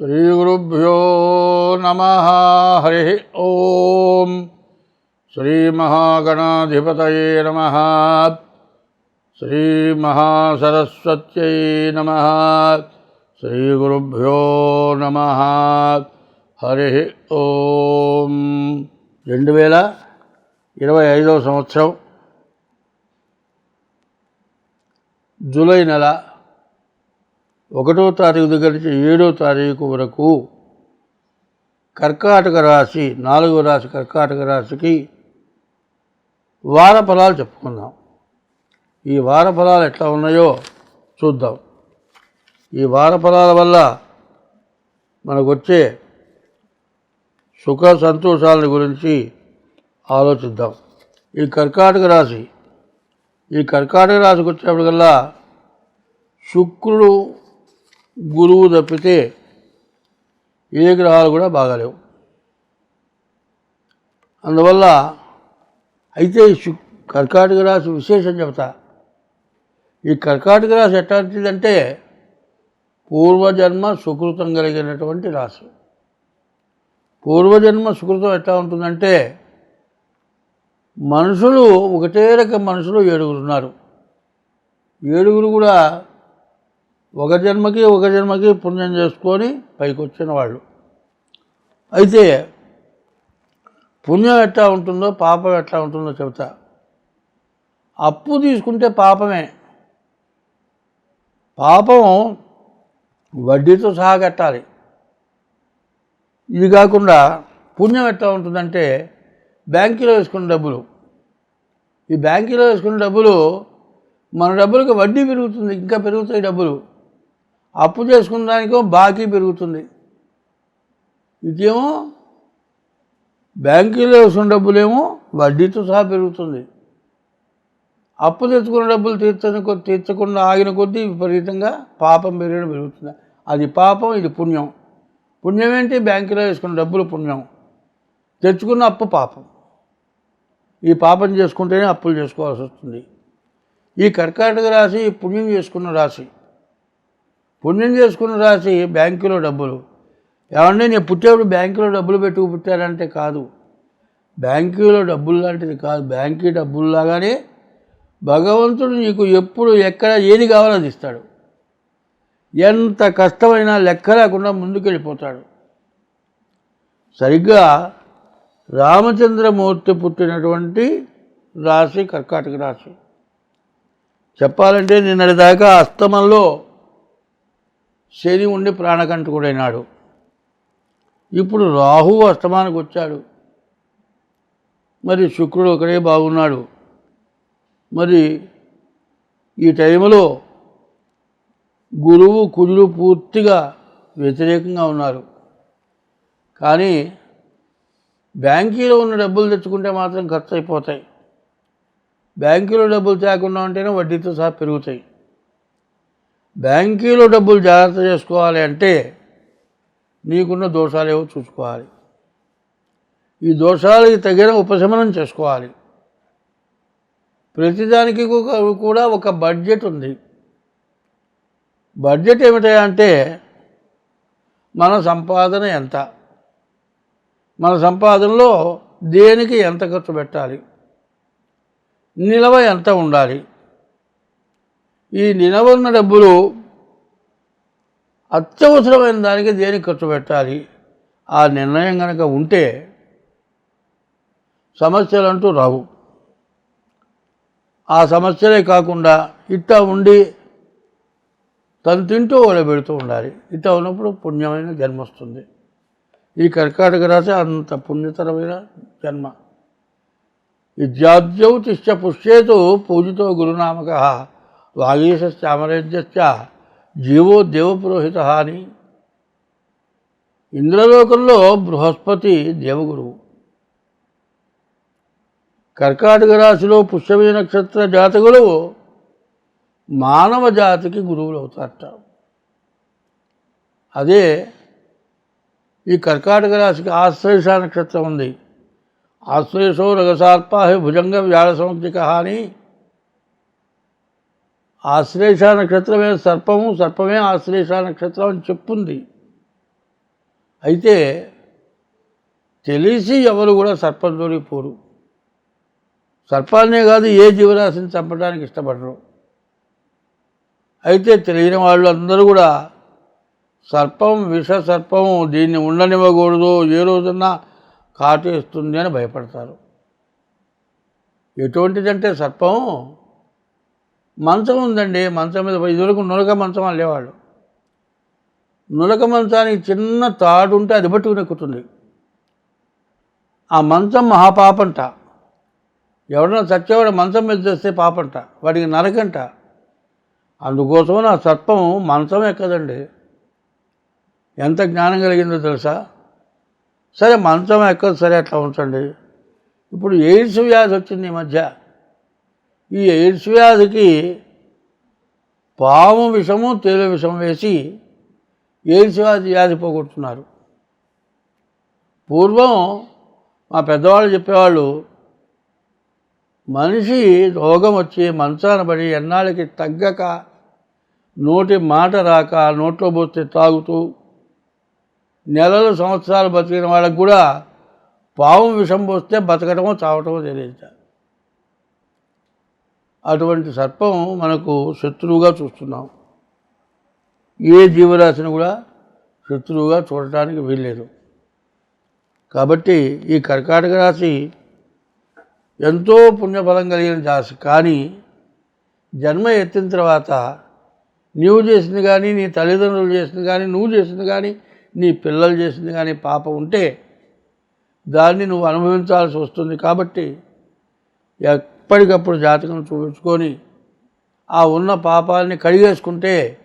శ్రీగురుభ్యో నమ హరి ఓం. శ్రీమహాగణాధిపతయే నమ శ్రీమహాసరస్వత్యై నమ శ్రీగురుభ్యో నమ హరి ఓం. రెండు వేల ఇరవై ఐదవ సంవత్సరం జూలై నెల ఒకటో తారీఖు దగ్గర నుంచి ఏడో తారీఖు వరకు కర్కాటక రాశి నాలుగో రాశి కర్కాటక రాశికి వార ఫలాలు చెప్పుకుందాం. ఈ వార ఫలాలు ఎట్లా ఉన్నాయో చూద్దాం. ఈ వార ఫలాల వల్ల మనకు వచ్చే సుఖ సంతోషాల గురించి ఆలోచిద్దాం. ఈ కర్కాటక రాశి ఈ కర్కాటక రాశికి వచ్చేప్పటికల్లా శుక్రుడు గురువు తప్పితే ఏ గ్రహాలు కూడా బాగాలేవు. అందువల్ల అయితే శు కర్కాటక రాశి విశేషం చెబుతా ఈ కర్కాటక రాశి ఎట్లాంటిదంటే పూర్వజన్మ సుకృతం కలిగినటువంటి రాశి. పూర్వజన్మ సుకృతం ఎట్లా ఉంటుందంటే మనుషులు ఒకటే రకం మనుషులు ఏడుగురు ఉన్నారు. ఏడుగురు కూడా ఒక జన్మకి ఒక జన్మకి పుణ్యం చేసుకొని పైకి వచ్చిన వాళ్ళు. అయితే పుణ్యం ఎట్లా ఉంటుందో పాపం ఎట్లా ఉంటుందో చెబుతా. అప్పు తీసుకుంటే పాపమే. పాపం వడ్డీతో సహా కట్టాలి. ఇది కాకుండా పుణ్యం ఎట్లా ఉంటుందంటే బ్యాంకులో వేసుకున్న డబ్బులు. ఈ బ్యాంకులో వేసుకున్న డబ్బులు మన డబ్బులకు వడ్డీ పెరుగుతుంది ఇంకా పెరుగుతాయి డబ్బులు. అప్పు చేసుకున్న దానికో బాకీ పెరుగుతుంది. ఇదేమో బ్యాంకులో వేసుకున్న డబ్బులేమో వడ్డీతో సహా పెరుగుతుంది. అప్పు తెచ్చుకున్న డబ్బులు తీర్చని తీర్చకుండా ఆగిన కొద్దీ విపరీతంగా పాపం పెరగడం పెరుగుతుంది. అది పాపం ఇది పుణ్యం. పుణ్యం ఏంటి? బ్యాంకులో వేసుకున్న డబ్బులు పుణ్యం. తెచ్చుకున్న అప్పు పాపం. ఈ పాపం చేసుకుంటేనే అప్పులు చేసుకోవాల్సి వస్తుంది. ఈ కర్కాటక రాశి పుణ్యం చేసుకున్న రాశి. పుణ్యం చేసుకున్న రాసి బ్యాంకులో డబ్బులు. ఏమంటే నేను పుట్టేప్పుడు బ్యాంకులో డబ్బులు పెట్టుకు పుట్టారంటే కాదు. బ్యాంకులో డబ్బులు లాంటిది కాదు. బ్యాంకీ డబ్బుల్లాగానే భగవంతుడు నీకు ఎప్పుడు ఎక్కడ ఏది కావాలో అది ఇస్తాడు. ఎంత కష్టమైనా లెక్క లేకుండా ముందుకెళ్ళిపోతాడు. సరిగ్గా రామచంద్రమూర్తి పుట్టినటువంటి రాశి కర్కాటక రాశి. చెప్పాలంటే నిన్నటిదాకా అస్తమంలో శని ఉండి ప్రాణకంటకుడైనాడు. ఇప్పుడు రాహు అస్తమానికి వచ్చాడు. మరి శుక్రుడు ఒకడే బాగున్నాడు. మరి ఈ టైంలో గురువు కుజులు పూర్తిగా వ్యతిరేకంగా ఉన్నారు. కానీ బ్యాంకీలో ఉన్న డబ్బులు తెచ్చుకుంటే మాత్రం ఖర్చు అయిపోతాయి. బ్యాంకీలో డబ్బులు తేకుండా ఉంటేనే వడ్డీతో సహా పెరుగుతాయి. బ్యాంకీలో డబ్బులు జాగ్రత్త చేసుకోవాలి అంటే నీకున్న దోషాలు ఏవో చూసుకోవాలి. ఈ దోషాలకి తగిన ఉపశమనం చేసుకోవాలి. ప్రతిదానికి కూడా ఒక బడ్జెట్ ఉంది. బడ్జెట్ ఏమిటా అంటే మన సంపాదన ఎంత? మన సంపాదనలో దేనికి ఎంత ఖర్చు పెట్టాలి? నిలవ ఎంత ఉండాలి? ఈ నిలవ ఉన్న డబ్బులు అత్యవసరమైన దానికి దేనికి ఖర్చు పెట్టాలి? ఆ నిర్ణయం కనుక ఉంటే సమస్యలు అంటూ రావు. ఆ సమస్యలే కాకుండా ఇట్టా ఉండి తను తింటూ పెడుతూ ఉండాలి. ఇట్టా ఉన్నప్పుడు పుణ్యమైన జన్మ వస్తుంది. ఈ కర్కాటక రాశి అంత పుణ్యతరమైన జన్మ. విద్యాద్యౌ తిష్ట పుష్యేతు పూజితో గురునామక. వాగీశ్చామరేజ్యశ్చ జీవో దేవపురోహిత అని. ఇంద్రలోకంలో బృహస్పతి దేవగురువు. కర్కాటక రాశిలో పుష్యమి నక్షత్ర జాతకులు మానవ జాతికి గురువులు అవుతారట అదే ఈ కర్కాటక రాశికి ఆశ్లేష నక్షత్రం ఉంది. ఆశ్లేషో రగసార్పాహి భుజంగ వ్యాళ సంవత్సరిక అని ఆశ్లేష నక్షత్రమే సర్పము సర్పమే ఆశ్లేష నక్షత్రం అని చెప్పుంది. అయితే తెలిసి ఎవరు కూడా సర్పం పోరు. సర్పాన్నే కాదు ఏ జీవరాశిని చంపడానికి ఇష్టపడరు. అయితే తెలియని వాళ్ళు అందరూ కూడా సర్పం విష సర్పం దీన్ని ఉండనివ్వకూడదు ఏ రోజున్నా కాటేస్తుంది అని భయపడతారు. ఎటువంటిదంటే సర్పం మంచం ఉందండి మంచం మీద ఇదివరకు నులక మంచం అనేవాళ్ళు నులక మంచానికి చిన్న తాడు ఉంటే అది పట్టుకుని ఎక్కుతుంది. ఆ మంచం మహాపాపంట. ఎవడన్నా చచ్చేవాడు మంచం మీద చేస్తే పాపంట వాడికి నరకంట. అందుకోసం ఆ సర్పం మంచం ఎక్కదండి. ఎంత జ్ఞానం కలిగిందో తెలుసా? సరే మంచం ఎక్కదు సరే అట్లా ఉంచండి. ఇప్పుడు ఎయిడ్స్ వ్యాధి వచ్చింది ఈ మధ్య. ఈ ఎయిడ్స్ వ్యాధికి పాము విషము తేలు విషం వేసి ఎయిడ్స్ వ్యాధి వ్యాధి పోగొట్టున్నారు పూర్వం మా పెద్దవాళ్ళు చెప్పేవాళ్ళు మనిషి రోగం వచ్చి మంచాన పడి ఎన్నాళ్ళకి తగ్గక నోటి మాట రాక నోట్లో పోస్తే తాగుతూ నెలలు సంవత్సరాలు బతికిన వాళ్ళకు కూడా పాము విషం పోస్తే బతకటమో చావటమో తెలియదు అటువంటి సర్పం మనకు శత్రువుగా చూస్తున్నాం. ఏ జీవరాశిని కూడా శత్రువుగా చూడటానికి వీల్లేదు. కాబట్టి ఈ కర్కాటక రాశి ఎంతో పుణ్యఫలం కలిగిన రాశి. కానీ జన్మ ఎత్తిన తర్వాత నీవు చేసింది కానీ నీ తల్లిదండ్రులు చేసింది కానీ నువ్వు చేసింది కానీ నీ పిల్లలు చేసింది కానీ పాప ఉంటే దాన్ని నువ్వు అనుభవించాల్సి వస్తుంది. కాబట్టి ఎప్పటికప్పుడు జాతకం చూపించుకొని ఆ ఉన్న పాపాలని కడిగేసుకుంటే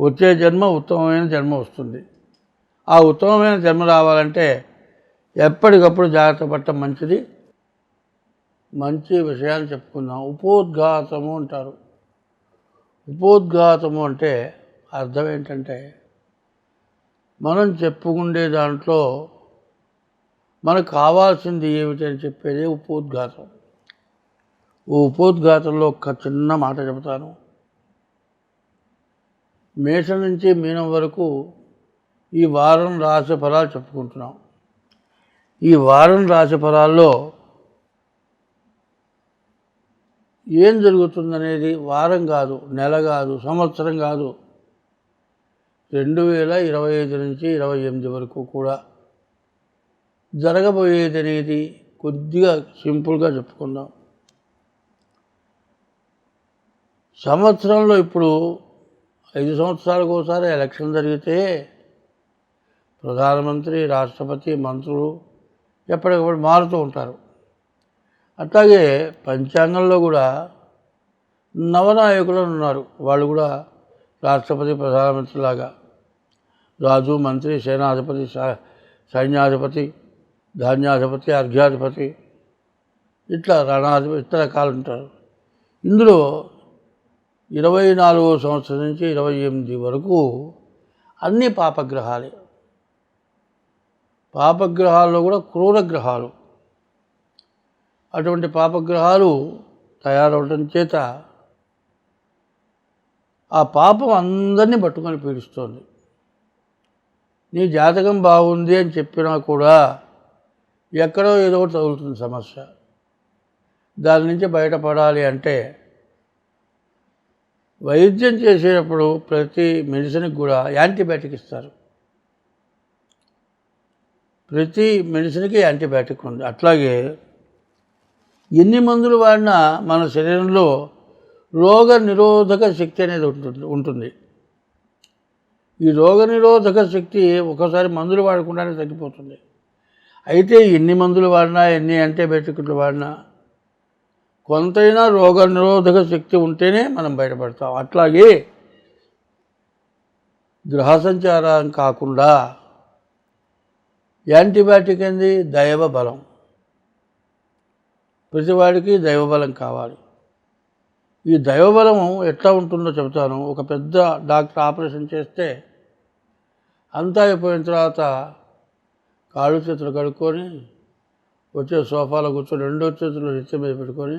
వచ్చే జన్మ ఉత్తమమైన జన్మ వస్తుంది. ఆ ఉత్తమమైన జన్మ రావాలంటే ఎప్పటికప్పుడు జాగ్రత్త పడటం మంచిది. మంచి విషయాలు చెప్పుకుందాం. ఉపోద్ఘాతము అంటారు. ఉపోద్ఘాతము అంటే అర్థం ఏంటంటే మనం చెప్పుకుండే దాంట్లో మనకు కావాల్సింది ఏమిటి అని చెప్పేది ఉపోద్ఘాతం. ఓ ఉపోద్ఘాతంలో ఒక చిన్న మాట చెబుతాను. మేషం నుంచి మీనం వరకు ఈ వారం రాశి ఫలాలు చెప్పుకుంటున్నాం. ఈ వారం రాశి ఫలాల్లో ఏం జరుగుతుందనేది వారం కాదు నెల కాదు సంవత్సరం కాదు. రెండు వేల ఇరవై ఐదు నుంచి ఇరవై ఎనిమిది వరకు కూడా జరగబోయేది అనేది కొద్దిగా సింపుల్గా చెప్పుకుందాం. సంవత్సరంలో ఇప్పుడు ఐదు సంవత్సరాలకు ఒకసారి ఎలక్షన్ జరిగితే ప్రధానమంత్రి రాష్ట్రపతి మంత్రులు ఎప్పటికప్పుడు మారుతూ ఉంటారు. అట్లాగే పంచాంగంలో కూడా నవనాయకులు ఉన్నారు. వాళ్ళు కూడా రాష్ట్రపతి ప్రధానమంత్రి లాగా. రాజు మంత్రి సేనాధిపతి సైన్యాధిపతి ధాన్యాధిపతి అర్ఘ్యాధిపతి ఇట్లా రణాధిపతి ఇతర రకాలు ఉంటారు. ఇందులో ఇరవై నాలుగో సంవత్సరం నుంచి ఇరవై ఎనిమిది వరకు అన్ని పాపగ్రహాలే. పాపగ్రహాల్లో కూడా క్రూర గ్రహాలు అటువంటి పాపగ్రహాలు తయారవడం చేత ఆ పాపం అందరినీ పట్టుకొని పీడిస్తోంది. నీ జాతకం బాగుంది అని చెప్పినా కూడా ఎక్కడో ఏదో ఒకటి తగులుతుంది సమస్య. దాని నుంచి బయటపడాలి అంటే వైద్యం చేసేటప్పుడు ప్రతి మెడిసిన్కి కూడా యాంటీబయాటిక్ ఇస్తారు. ప్రతి మెడిసిన్కి యాంటీబయాటిక్ ఉంది. అట్లాగే ఎన్ని మందులు వాడినా మన శరీరంలో రోగ నిరోధక శక్తి అనేది ఉంటుంది ఉంటుంది. ఈ రోగ నిరోధక శక్తి ఒకసారి మందులు వాడకుండానే తగ్గిపోతుంది. అయితే ఎన్ని మందులు వాడినా ఎన్ని యాంటీబయాటిక్లు వాడినా కొంతైనా రోగ నిరోధక శక్తి ఉంటేనే మనం బయటపడతాం. అట్లాగే గ్రహ సంచారం కాకుండా యాంటీబయాటిక్ ఏంది? దైవ బలం ప్రతివాడికి దైవబలం కావాలి. ఈ దైవబలం ఎట్లా ఉంటుందో చెబుతాను. ఒక పెద్ద డాక్టర్ ఆపరేషన్ చేస్తే అంతా అయిపోయిన తర్వాత కాళ్ళు చేతులు కడుక్కొని వచ్చే సోఫాలో కూర్చొని రెండో చేతులు నెత్తి మీద పెట్టుకొని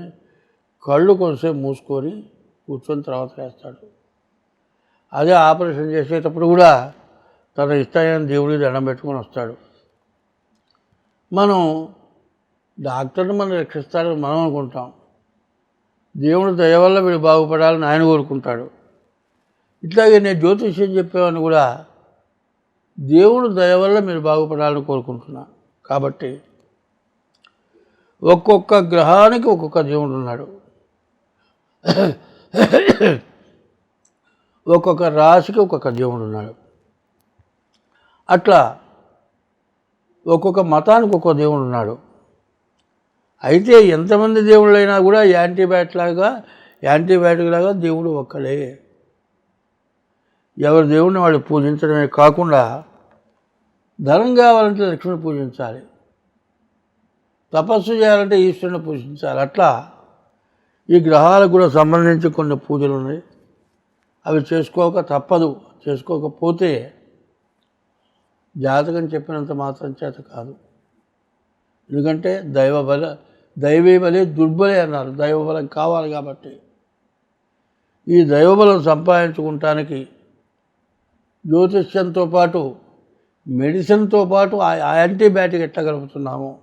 కళ్ళు కొంచెంసేపు మూసుకొని కూర్చొని తర్వాత వేస్తాడు అదే ఆపరేషన్ చేసేటప్పుడు కూడా తన ఇష్టమైన దేవుడికి దండం పెట్టుకొని వస్తాడు. మనం డాక్టర్ని మనం రక్షిస్తారని మనం అనుకుంటాం. దేవుడు దయ వల్ల వీడు బాగుపడాలని ఆయన కోరుకుంటాడు. ఇట్లాగే నేను జ్యోతిష్యం చెప్పేవాడిని కూడా దేవుడు దయ వల్ల మీరు బాగుపడాలని కోరుకుంటున్నా. కాబట్టి ఒక్కొక్క గ్రహానికి ఒక్కొక్క దేవుడు ఉన్నాడు. ఒక్కొక్క రాశికి ఒక్కొక్క దేవుడు ఉన్నాడు. అట్లా ఒక్కొక్క మతానికి ఒక్కొక్క దేవుడు ఉన్నాడు. అయితే ఎంతమంది దేవుళ్ళైనా కూడా యాంటీబయాటిక్ లాగా యాంటీబయాటిక్ లాగా దేవుడు ఒక్కడే. ఎవరి దేవుడిని వాళ్ళు పూజించడమే కాకుండా ధనం కావాలంటే లక్ష్మిని పూజించాలి. తపస్సు చేయాలంటే ఈశ్వరుని పూజించాలి. అట్లా ఈ గ్రహాలకు కూడా సంబంధించి కొన్ని పూజలు ఉన్నాయి. అవి చేసుకోక తప్పదు. చేసుకోకపోతే జాతకం చెప్పినంత మాత్రం చేత కాదు. ఎందుకంటే దైవ బల దైవీ బలే దుర్బలే అన్నారు. దైవబలం కావాలి కాబట్టి. ఈ దైవబలం సంపాదించుకుంటానికి జ్యోతిష్యంతో పాటు మెడిసిన్తో పాటు ఆ యాంటీబయాటిక్ ఎట్లా కలుపుతున్నాము?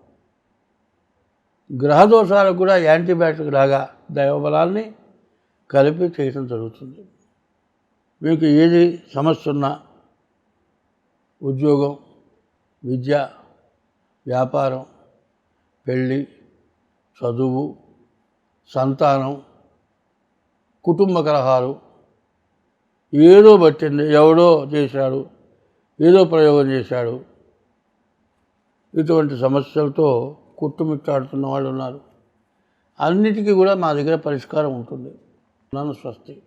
గ్రహ దోషాలకు కూడా యాంటీబయాటిక్ లాగా దైవబలాల్ని కలిపి చేయటం జరుగుతుంది. మీకు ఏది సమస్య ఉన్నా ఉద్యోగం విద్య వ్యాపారం పెళ్ళి చదువు సంతానం కుటుంబ కలహాలు ఏదో పట్టింది ఎవడో చేశాడు ఏదో ప్రయోగం చేశాడు ఇటువంటి సమస్యలతో కుట్టుమిట్టాడుతున్న వాళ్ళు ఉన్నారు అన్నిటికీ కూడా మా దగ్గర పరిష్కారం ఉంటుంది. నన్ను స్వస్తి.